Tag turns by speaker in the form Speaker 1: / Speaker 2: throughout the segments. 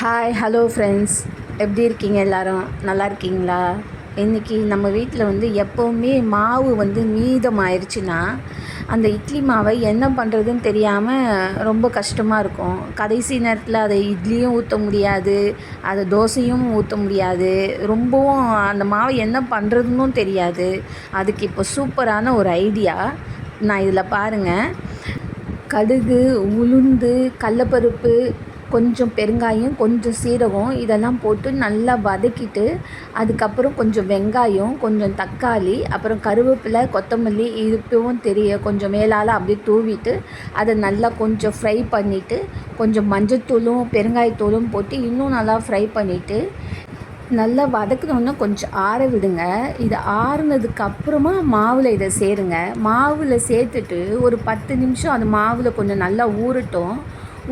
Speaker 1: Hi hello friends எப்படி இருக்கீங்க எல்லாரும்? நல்லா இருக்கீங்களா? இன்றைக்கி நம்ம வீட்டில் வந்து எப்போவுமே மாவு வந்து மீதம் ஆயிடுச்சுன்னா அந்த இட்லி மாவை என்ன பண்ணுறதுன்னு தெரியாமல் ரொம்ப கஷ்டமாக இருக்கும். கடைசி நேரத்தில் அதை இட்லியும் ஊற்ற முடியாது அதை தோசையும் ஊற்ற முடியாது. ரொம்பவும் அந்த மாவை என்ன பண்ணுறதுன்னும் தெரியாது. அதுக்கு இப்போ சூப்பரான ஒரு ஐடியா. நான் இதில் பாருங்கள் கடுகு உளுந்து கடலப்பருப்பு கொஞ்சம் பெருங்காயம் கொஞ்சம் சீரகம் இதெல்லாம் போட்டு நல்லா வதக்கிட்டு அதுக்கப்புறம் கொஞ்சம் வெங்காயம் கொஞ்சம் தக்காளி அப்புறம் கருவேப்பிலை கொத்தமல்லி இதுப்பவும் தெரிய கொஞ்சம் மேலால் அப்படியே தூவிட்டு அதை நல்லா கொஞ்சம் ஃப்ரை பண்ணிவிட்டு கொஞ்சம் மஞ்சத்தூளும் பெருங்காயத்தூளும் போட்டு இன்னும் நல்லா ஃப்ரை பண்ணிவிட்டு நல்லா வதக்கினோன்னா கொஞ்சம் ஆற விடுங்க. இது ஆறுனதுக்கு அப்புறமா மாவில் இதை சேருங்க. மாவில் சேர்த்துட்டு ஒரு பத்து நிமிஷம் அந்த மாவில் கொஞ்சம் நல்லா ஊறட்டும்.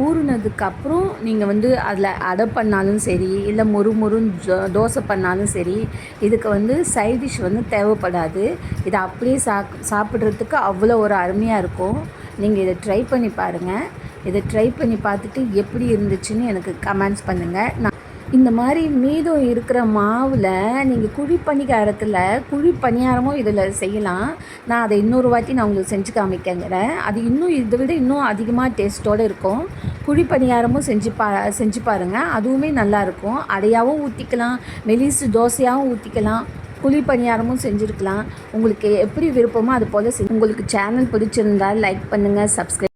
Speaker 1: ஊறுனதுக்கப்புறம் நீங்கள் வந்து அதில் அடை பண்ணாலும் சரி இல்லை மொறு மொறுன்னு ஜோ தோசை பண்ணாலும் சரி இதுக்கு வந்து சைட் டிஷ் வந்து தேவைப்படாது. இதை அப்படியே சா சாப்பிட்றதுக்கு அவ்வளோ ஒரு அருமையாக இருக்கும். நீங்கள் இதை ட்ரை பண்ணி பாருங்கள் இதை ட்ரை பண்ணி பார்த்துட்டு எப்படி இருந்துச்சுன்னு எனக்கு கமெண்ட்ஸ் பண்ணுங்கள் நான் இந்த மாதிரி மீதம் இருக்கிற மாவில் நீங்கள் குழி பணிகாரத்தில் குழி பணியாரமும் இதில் செய்யலாம். நான் அதை இன்னொரு வாட்டி நான் உங்களுக்கு செஞ்சு காமிக்கங்கிறேன் அது இன்னும் இதை விட இன்னும் அதிகமாக டேஸ்ட்டோடு இருக்கும். குழி பணியாரமும் செஞ்சு பா செஞ்சு பாருங்கள் அதுவுமே நல்லாயிருக்கும் அடையாகவும் ஊற்றிக்கலாம் மெலிசு தோசையாகவும் ஊற்றிக்கலாம் குழி பணியாரமும் செஞ்சுருக்கலாம். உங்களுக்கு எப்படி விருப்பமோ அது போல் உங்களுக்கு சேனல் பிடிச்சிருந்தால் லைக் பண்ணுங்கள் சப்ஸ்கிரைப்